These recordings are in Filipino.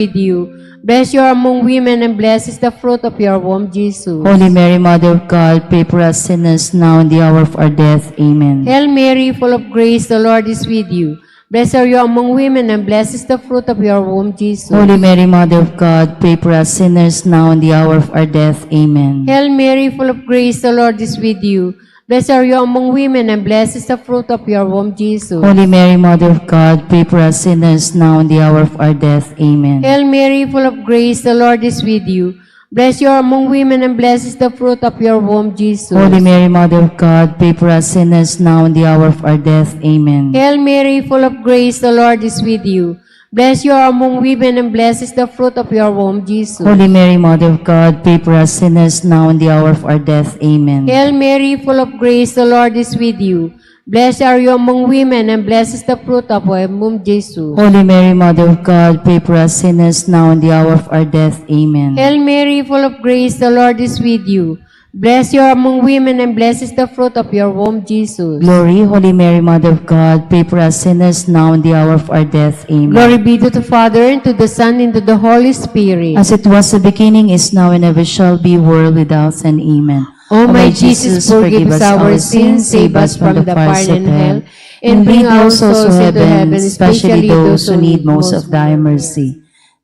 with you. Blessed you are among women, and blessed is the fruit of your womb, Jesus. Holy Mary, Mother of God, pray for us sinners now and the hour of our death. Amen. Hail Mary, full of grace, the Lord is with you. Blessed are you among women, and blessed is the fruit of your womb, Jesus. Holy Mary, Mother of God, pray for us sinners now and the hour of our death. Amen. Hail Mary, full of grace, the Lord is with you. Blessed are you among women, and blessed is the fruit of your womb, Jesus. Holy Mary, Mother of God, pray for us sinners now and the hour of our death. Amen. Hail Mary, full of grace, the Lord is with you. Blessed you are among women, and blessed is the fruit of your womb, Jesus. Holy Mary, Mother of God, pray for us sinners now and the hour of our death. Amen. Hail Mary, full of grace, the Lord is with you. Blessed you are among women, and blessed is the fruit of your womb, Jesus. Holy Mary, Mother of God, pray for us sinners now and the hour of our death. Amen. Hail Mary, full of grace, the Lord is with you. Blessed are you among women, and blessed is the fruit of your womb, Jesus. Holy Mary, Mother of God, pray for us sinners now and the hour of our death. Amen. Hail Mary, full of grace, the Lord is with you. Blessed you among women, and blessed is the fruit of your womb, Jesus. Glory, Holy Mary, Mother of God, pray for us sinners now and the hour of our death. Amen. Glory be to the Father, and to the Son, and to the Holy Spirit. As it was the beginning, is now, and ever shall be, world without end. Amen. O my Jesus, forgive us our sins, save us from the fire and hell, and bring our souls to heaven, especially those who need most of thy mercy.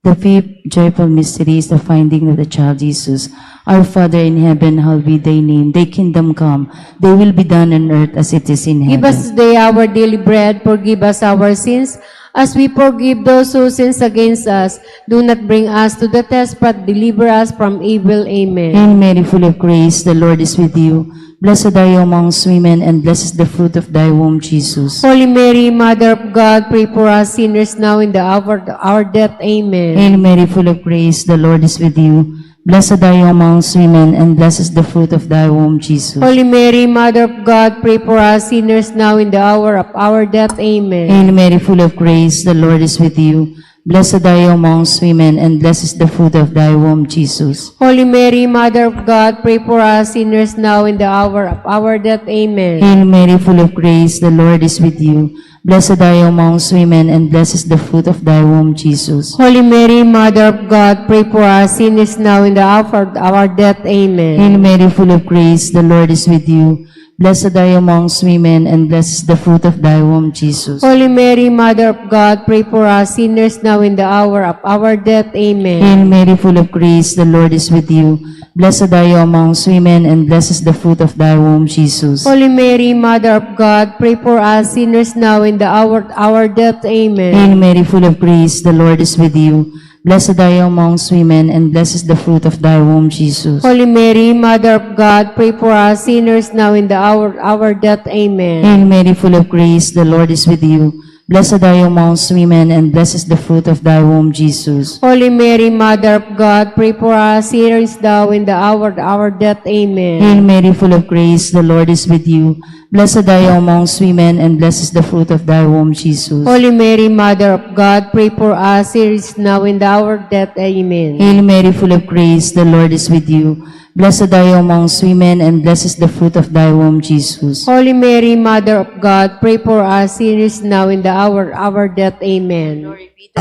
The fifth joyful mystery is the finding of the child Jesus. Our Father in heaven, hallowed be thy name. Thy kingdom come. Thy will be done on earth as it is in Give heaven. us today our daily bread, forgive us our sins, as we forgive those who sins against us. Do not bring us to the test, but deliver us from evil. Amen. Hail Mary, full of grace, the Lord is with you. Blessed are you amongst women, and blessed is the fruit of thy womb, Jesus. Holy Mary, Mother of God, pray for us sinners now in the hour of our death. Amen. Hail Mary, full of grace, the Lord is with you. Blessed are you amongst women, and blessed is the fruit of thy womb, Jesus. Holy Mary, Mother of God, pray for us sinners now in the hour of our death. Amen. Hail Mary, full of grace, the Lord is with you. Blessed are you amongst women, and blessed is the fruit of thy womb, Jesus. Holy Mary, Mother of God, pray for us sinners now in the hour of our death. Amen. Hail Mary, full of grace, the Lord is with you. Blessed are you amongst women, and blessed is the fruit of thy womb, Jesus. Holy Mary, Mother of God, pray for us sinners now in the hour of our death. Amen. Hail Mary, full of grace, the Lord is with you. Blessed are you amongst women, and blessed is the fruit of thy womb, Jesus. Holy Mary, Mother of God, pray for us sinners now in the hour of our death. Amen. Hail Mary, full of grace, the Lord is with you. Blessed are you amongst women, and blessed is the fruit of thy womb, Jesus. Holy Mary, Mother of God, pray for us sinners now in the hour of our death. Amen. Hail Mary, full of grace, the Lord is with you. Blessed are you amongst women, and blessed is the fruit of thy womb, Jesus. Holy Mary, Mother of God, pray for us sinners now in the hour of our death. Amen. Hail Mary, full of grace, the Lord is with you. Blessed are you amongst women, and blessed is the fruit of thy womb, Jesus. Holy Mary, Mother of God, pray for us sinners now in the hour of our death. Amen. Hail Mary, full of grace, the Lord is with you. Blessed are you amongst women, and blessed is the fruit of thy womb, Jesus. Holy Mary, Mother of God, pray for us sinners now in the hour of death. Amen. Hail Mary, full of grace, the Lord is with you. Blessed are you amongst women, and blessed is the fruit of thy womb, Jesus. Holy Mary, Mother of God, pray for us sinners now in the hour of our death. Amen.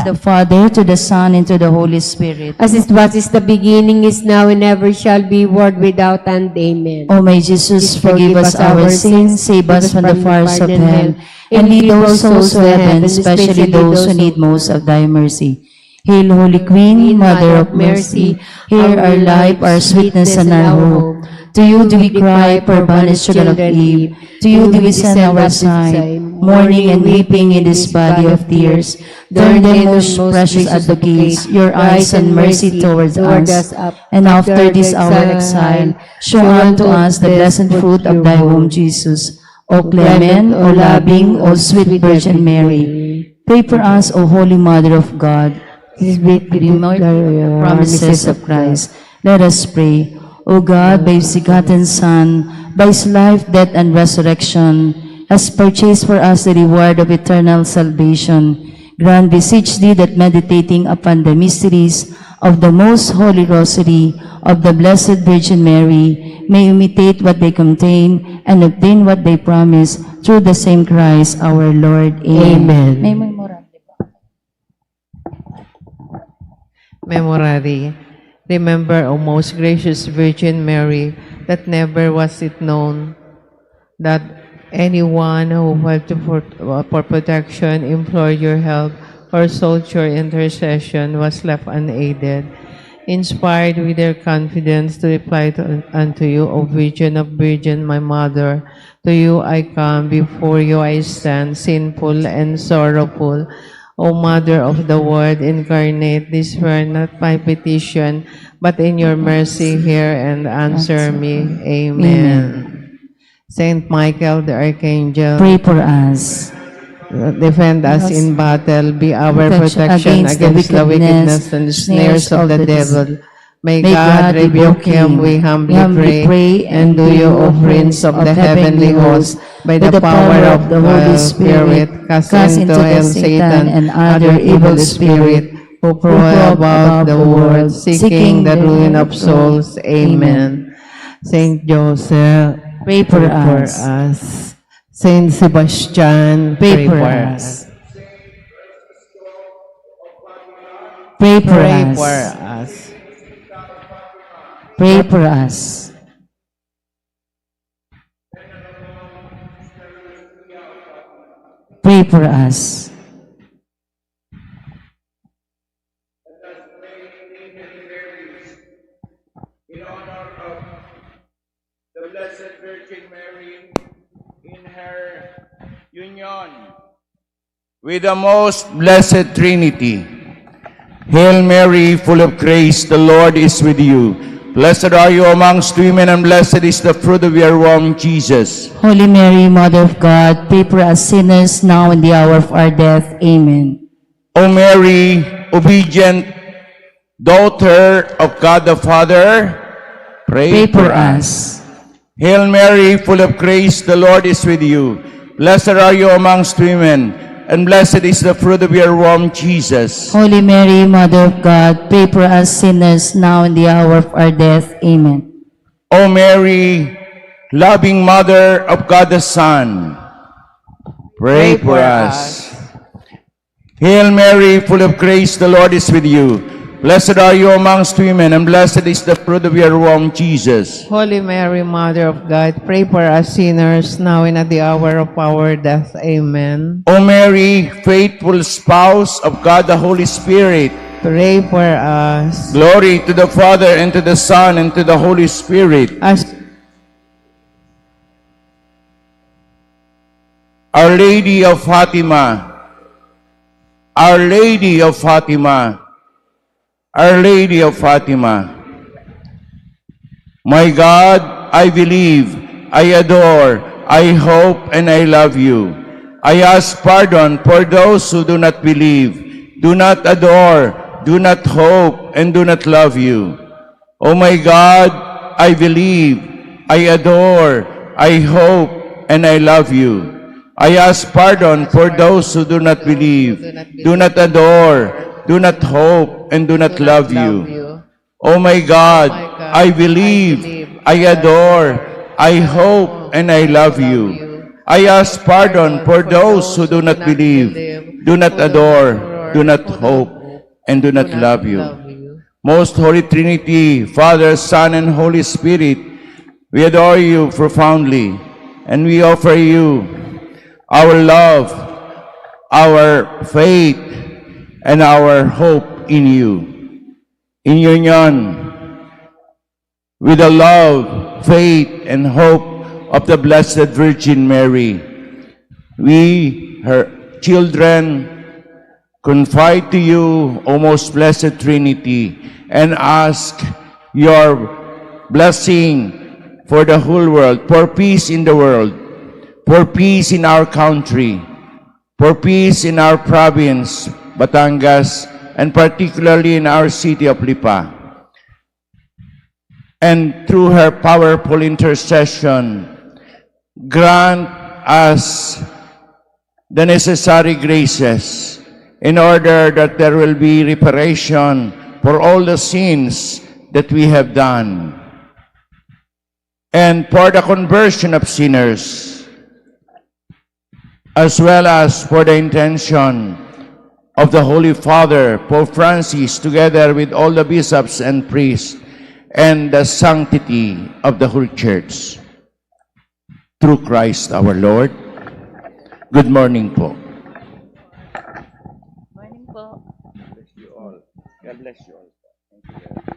To the Father, to the Son, and to the Holy Spirit. As it was is the beginning, is now, and ever shall be, world without end. Amen. O my Jesus, forgive us our sins, save us from the fires of hell, and lead those souls to heaven, especially those who need most of thy mercy. Hail, Holy Queen, Mother of mercy, hear our life, our sweetness, and our hope. To you do we cry, poor banished children of Eve. To you do we send our sigh, mourning and weeping in this valley of tears. Turn them, most precious advocates, your eyes and mercy towards us. And after this our exile, show unto us the blessed fruit of thy womb, Jesus. O clement, O loving, O sweet Virgin Mary, pray for us, O Holy Mother of God, the promises of Christ. Let us pray. O God, by his begotten Son, by his life, death, and resurrection, has purchased for us the reward of eternal salvation. Grant, beseech thee, that meditating upon the mysteries of the most holy rosary of the Blessed Virgin Mary, may imitate what they contain and obtain what they promise through the same Christ our Lord. Amen. Amen. Memorare. Remember, O most gracious Virgin Mary, that never was it known that anyone who to for, uh, for protection, implored your help, or sought your intercession was left unaided. Inspired with their confidence to reply to, unto you, O Virgin of Virgin, my Mother, to you I come, before you I stand, sinful and sorrowful. O Mother of the Word incarnate, despair not my petition, but in your mercy hear and answer me. Amen. Saint Michael the Archangel, Pray for us. defend us in battle, be our Protection protection against the wickedness and snares of the devil. May, God, God rebuke him, we humbly, pray, and do you, O Prince of the heavenly host, by the power of the Holy Spirit, cast into hell Satan and other evil spirit who prowl about the world, seeking the ruin of souls. Amen. Saint Joseph, Pray for for us. us. Saint Sebastian, Pray for us. Pray for Pray us. Pray for us. Pray for us. the Blessed Virgin Mary in her union with the most blessed Trinity. Hail Mary, full of grace, the Lord is with you. Blessed are you amongst women, and blessed is the fruit of your womb, Jesus. Holy Mary, Mother of God, pray for us sinners now and the hour of our death. Amen. O Mary, obedient daughter of God the Father, Pray for us. Hail Mary, full of grace, the Lord is with you. Blessed are you amongst women, and blessed is the fruit of your womb, Jesus. Holy Mary, Mother of God, pray for us sinners now and the hour of our death. Amen. O Mary, loving Mother of God the Son, pray, Pray for for us. Hail Mary, full of grace, the Lord is with you. Blessed are you amongst women, and blessed is the fruit of your womb, Jesus. Holy Mary, Mother of God, pray for us sinners now and at the hour of our death. Amen. O Mary, faithful spouse of God the Holy Spirit, Pray for us. Glory to the Father, and to the Son, and to the Holy Spirit. As Our Lady of Fatima, Our Lady of Fatima, Our Lady of Fatima. My God, I believe, I adore, I hope, and I love you. I ask pardon for those who do not believe, do not adore, do not hope, and do not love you. Oh my God, I believe, I adore, I hope, and I love you. I ask pardon for those who do not believe, do not adore, do not hope, and do not love you. Oh my God, I believe, I adore, I hope, and I love you. I ask pardon for those who do not believe, do not adore, do not hope, and do not love you. Most Holy Trinity, Father, Son, and Holy Spirit, we adore you profoundly, and we offer you our love, our faith, and our hope in you. In union with the love, faith, and hope of the Blessed Virgin Mary, we, her children, confide to you, O most blessed Trinity, and ask your blessing for the whole world, for peace in the world, for peace in our country, for peace in our province, Batangas, and particularly in our city of Lipa. And through her powerful intercession, grant us the necessary graces in order that there will be reparation for all the sins that we have done and for the conversion of sinners as well as for the intention of the Holy Father, Pope Francis, together with all the bishops and priests, and the sanctity of the whole church. Through Christ our Lord. Good morning po. Morning po. bless you all. God bless you all.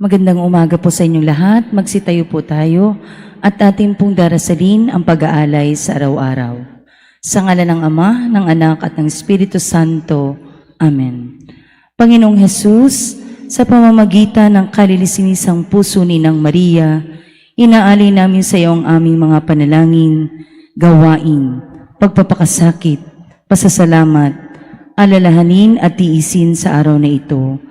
Magandang umaga po sa inyong lahat. Magsitayo po tayo at atin pong darasalin ang pag-aalay sa araw-araw. Sa ngala ng Ama, ng Anak at ng Espiritu Santo. Amen. Panginoong Jesus, sa pamamagitan ng kalilisinisang puso ni ng Maria, inaali namin sa iyo ang aming mga panalangin, gawain, pagpapakasakit, pasasalamat, alalahanin at tiisin sa araw na ito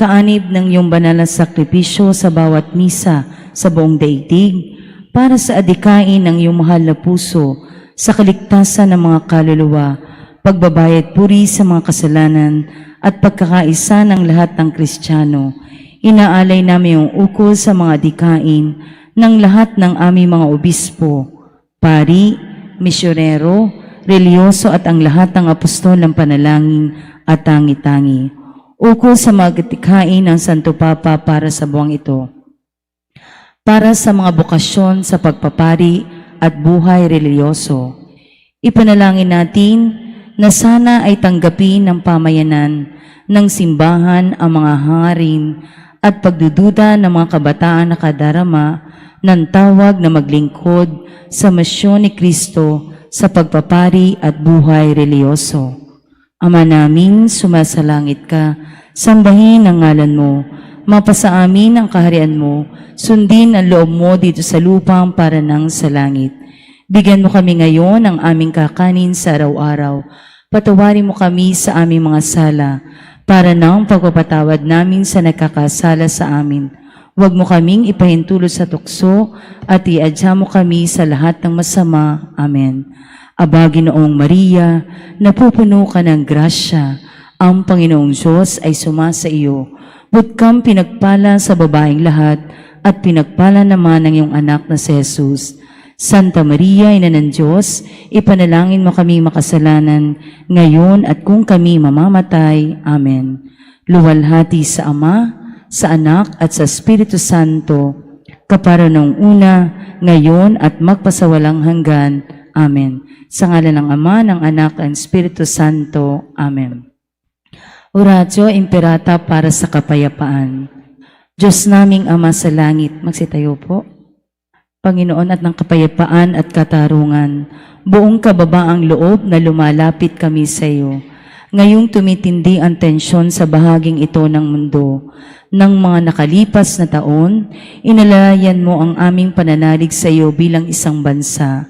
kaanib ng iyong banal na sakripisyo sa bawat misa sa buong daigdig, para sa adikain ng iyong mahal na puso sa kaligtasan ng mga kaluluwa, pagbabayad puri sa mga kasalanan at pagkakaisa ng lahat ng Kristiyano. Inaalay namin yung ukol sa mga adikain ng lahat ng aming mga obispo, pari, misyonero, relyoso at ang lahat ng apostol ng panalangin at tangi-tangi. Ukol sa mga adikain ng Santo Papa para sa buwang ito para sa mga bokasyon sa pagpapari at buhay reliyoso. Ipanalangin natin na sana ay tanggapin ng pamayanan ng simbahan ang mga hangarin at pagdududa ng mga kabataan na kadarama ng tawag na maglingkod sa masyon ni Kristo sa pagpapari at buhay reliyoso. Ama namin, sumasalangit ka, sambahin ang ngalan mo, mapasa amin ang kaharian mo, sundin ang loob mo dito sa lupang para nang sa langit. Bigyan mo kami ngayon ng aming kakanin sa araw-araw. Patawarin mo kami sa aming mga sala, para nang pagpapatawad namin sa nakakasala sa amin. Huwag mo kaming ipahintulot sa tukso at iadya mo kami sa lahat ng masama. Amen. Aba, Ginoong Maria, napupuno ka ng grasya. Ang Panginoong Diyos ay sumasa iyo. But kang pinagpala sa babaeng lahat at pinagpala naman ng iyong anak na si Jesus. Santa Maria, Ina ng Diyos, ipanalangin mo kami makasalanan ngayon at kung kami mamamatay. Amen. Luwalhati sa Ama, sa Anak at sa Espiritu Santo, kapara nung una, ngayon at magpasawalang hanggan. Amen. Sa ngalan ng Ama, ng Anak, at Espiritu Santo. Amen. Oratio Imperata para sa kapayapaan. Diyos naming Ama sa langit, magsitayo po. Panginoon at ng kapayapaan at katarungan, buong kababaang loob na lumalapit kami sa iyo. Ngayong tumitindi ang tensyon sa bahaging ito ng mundo. Nang mga nakalipas na taon, inalayan mo ang aming pananalig sa iyo bilang isang bansa.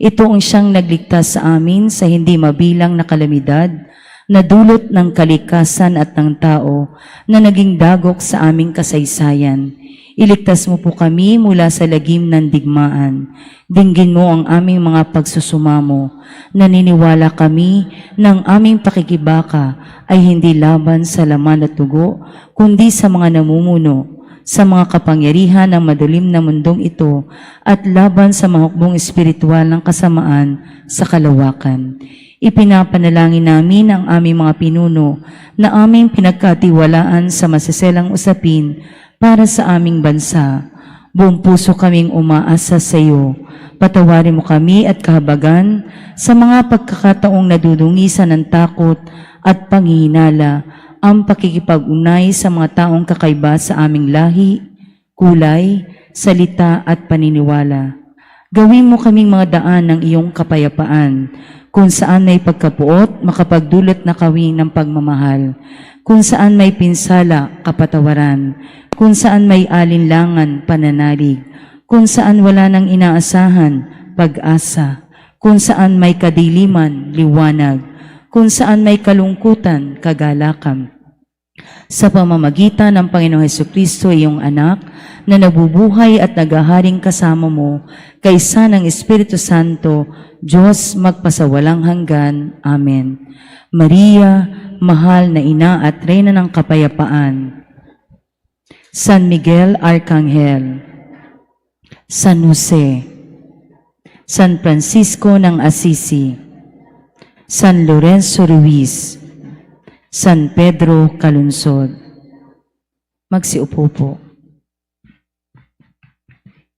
Ito ang siyang nagligtas sa amin sa hindi mabilang na kalamidad, na dulot ng kalikasan at ng tao na naging dagok sa aming kasaysayan. Iligtas mo po kami mula sa lagim ng digmaan. Dinggin mo ang aming mga pagsusumamo. Naniniwala kami ng aming pakikibaka ay hindi laban sa laman at dugo, kundi sa mga namumuno, sa mga kapangyarihan ng madilim na mundong ito at laban sa mahukbong espiritual ng kasamaan sa kalawakan. Ipinapanalangin namin ang aming mga pinuno na aming pinagkatiwalaan sa masiselang usapin para sa aming bansa. Buong puso kaming umaasa sa iyo. Patawarin mo kami at kahabagan sa mga pagkakataong nadudungisan ng takot at panghihinala ang pakikipag-unay sa mga taong kakaiba sa aming lahi, kulay, salita at paniniwala. Gawin mo kaming mga daan ng iyong kapayapaan, kung saan may pagkapuot, makapagdulot na kawing ng pagmamahal, kung saan may pinsala, kapatawaran, kung saan may alinlangan, pananalig, kung saan wala nang inaasahan, pag-asa, kung saan may kadiliman, liwanag, kung saan may kalungkutan, kagalakan. Sa pamamagitan ng Panginoong Heso Kristo, iyong anak, na nabubuhay at nagaharing kasama mo, kaysa ng Espiritu Santo, Diyos magpasawalang hanggan. Amen. Maria, mahal na ina at reyna ng kapayapaan. San Miguel Arcangel, San Jose, San Francisco ng Assisi, San Lorenzo Ruiz, San Pedro Calunsod. Magsiupo po.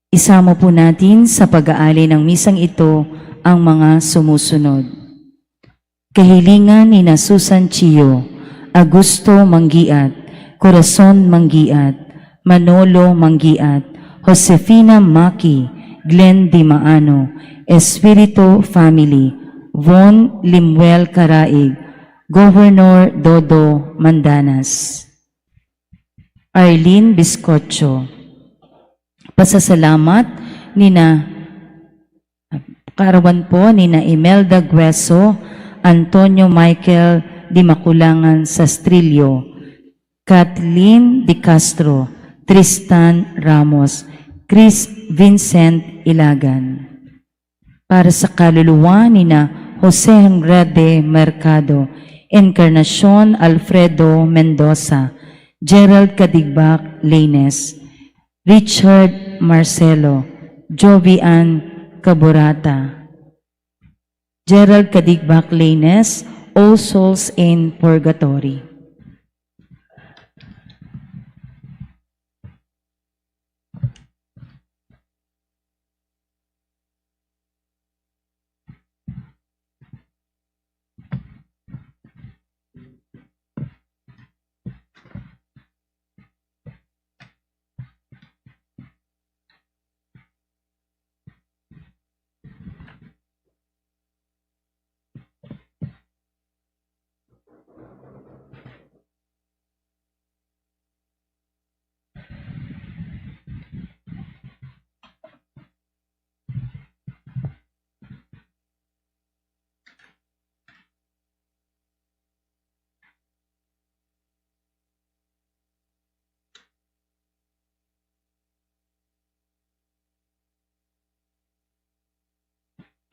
Isama po natin sa pag-aali ng misang ito ang mga sumusunod. Kahilingan ni na Susan Augusto Manggiat, Corazon Manggiat, Manolo Manggiat, Josefina Maki, Glenn Di Maano, Espiritu Family, Von Limuel Caraig, Governor Dodo Mandanas. Arlene Biscocho. Pasasalamat ni na Karawan po ni na Imelda Gueso, Antonio Michael Di Maculangan Sastrillo, Kathleen Di Castro, Tristan Ramos, Chris Vincent Ilagan. Para sa kaluluwa ni na Jose Henrade Mercado, Encarnacion Alfredo Mendoza, Gerald Kadigbak Laines, Richard Marcelo, Jovian Caburata, Gerald Kadigbak Laines, All Souls in Purgatory.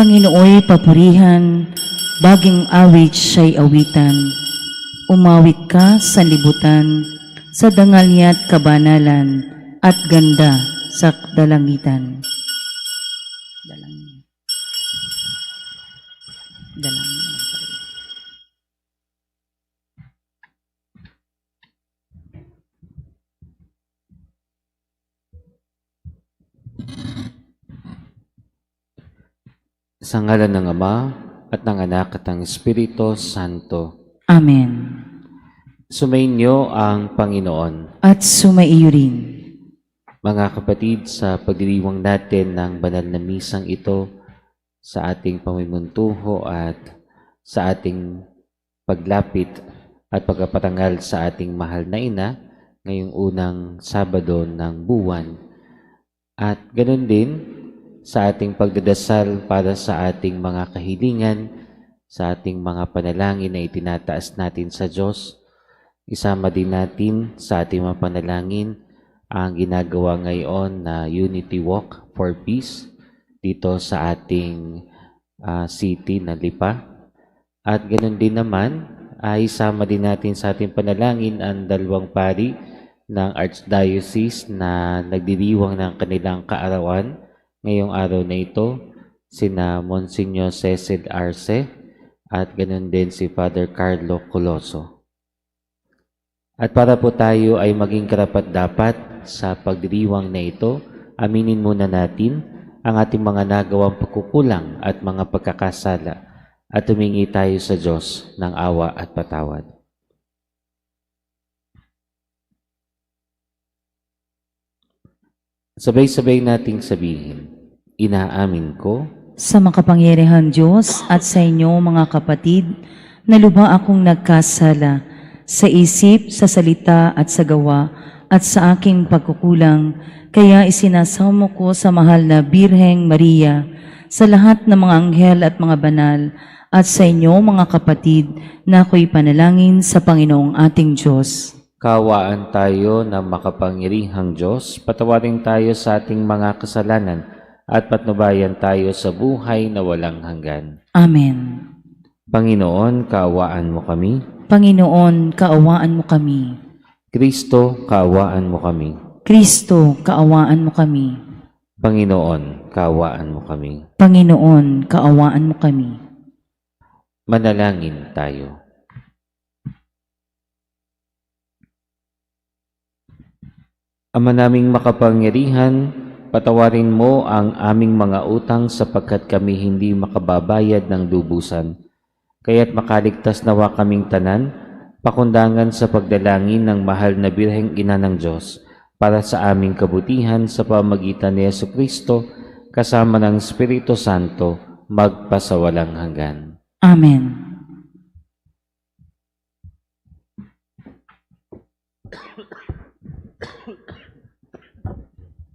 Panginooy papurihan, baging awit siya'y awitan. Umawit ka sa libutan, sa dangal niya't kabanalan, at ganda sa dalangitan. Sa ngalan ng Ama at ng Anak at ng Espiritu Santo. Amen. Sumainyo ang Panginoon. At sumaiyo rin. Mga kapatid, sa pagdiriwang natin ng banal na misang ito, sa ating pamimuntuho at sa ating paglapit at pagkapatangal sa ating mahal na ina ngayong unang Sabado ng buwan. At ganun din sa ating pagdadasal para sa ating mga kahilingan, sa ating mga panalangin na itinataas natin sa Diyos. Isama din natin sa ating mga panalangin ang ginagawa ngayon na Unity Walk for Peace dito sa ating ah, city na Lipa. At ganoon din naman, ay isama din natin sa ating panalangin ang dalawang pari ng Archdiocese na nagdiriwang ng kanilang kaarawan ngayong araw na ito, sina Monsignor Cecil Arce at ganoon din si Father Carlo Coloso. At para po tayo ay maging karapat-dapat sa pagdiriwang na ito, aminin muna natin ang ating mga nagawang pagkukulang at mga pagkakasala at tumingi tayo sa Diyos ng awa at patawad. Sabay-sabay nating sabihin, inaamin ko Sa makapangyarihan Diyos at sa inyo mga kapatid, na lubha akong nagkasala sa isip, sa salita at sa gawa at sa aking pagkukulang, kaya isinasamo ko sa mahal na Birheng Maria, sa lahat ng mga anghel at mga banal, at sa inyo mga kapatid, na ako'y panalangin sa Panginoong ating Diyos. Kawaan tayo na makapangyarihang Diyos, patawarin tayo sa ating mga kasalanan at patnubayan tayo sa buhay na walang hanggan. Amen. Panginoon, kaawaan mo kami. Panginoon, kaawaan mo kami. Kristo, kaawaan mo kami. Kristo, kaawaan mo kami. Panginoon, kaawaan mo kami. Panginoon, kaawaan mo kami. Manalangin tayo. Ama naming makapangyarihan, patawarin mo ang aming mga utang sapagkat kami hindi makababayad ng lubusan. Kaya't makaligtas nawa kaming tanan, pakundangan sa pagdalangin ng mahal na Birheng Ina ng Diyos, para sa aming kabutihan sa pamagitan ni Yesu Kristo kasama ng Espiritu Santo magpasawalang hanggan. Amen.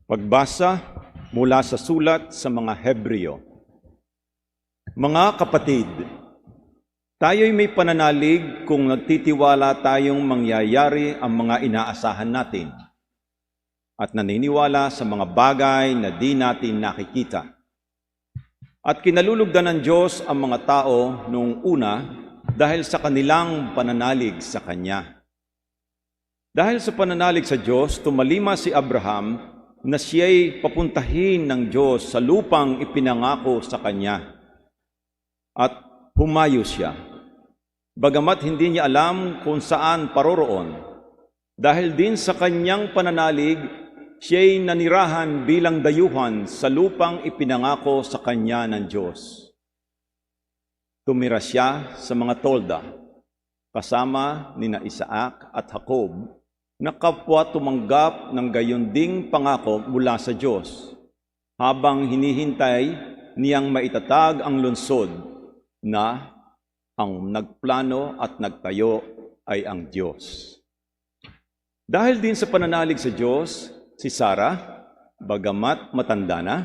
Pagbasa mula sa sulat sa mga Hebreo. Mga kapatid, tayo'y may pananalig kung nagtitiwala tayong mangyayari ang mga inaasahan natin at naniniwala sa mga bagay na di natin nakikita. At kinalulugdan ng Diyos ang mga tao noong una dahil sa kanilang pananalig sa Kanya. Dahil sa pananalig sa Diyos, tumalima si Abraham na siya'y papuntahin ng Diyos sa lupang ipinangako sa kanya. At humayo siya. Bagamat hindi niya alam kung saan paroroon, dahil din sa kanyang pananalig, siya'y nanirahan bilang dayuhan sa lupang ipinangako sa kanya ng Diyos. Tumira siya sa mga tolda, kasama ni na Isaac at Jacob, na kapwa tumanggap ng gayon ding pangako mula sa Diyos, habang hinihintay niyang maitatag ang lungsod na ang nagplano at nagtayo ay ang Diyos. Dahil din sa pananalig sa Diyos, si Sarah, bagamat matanda na,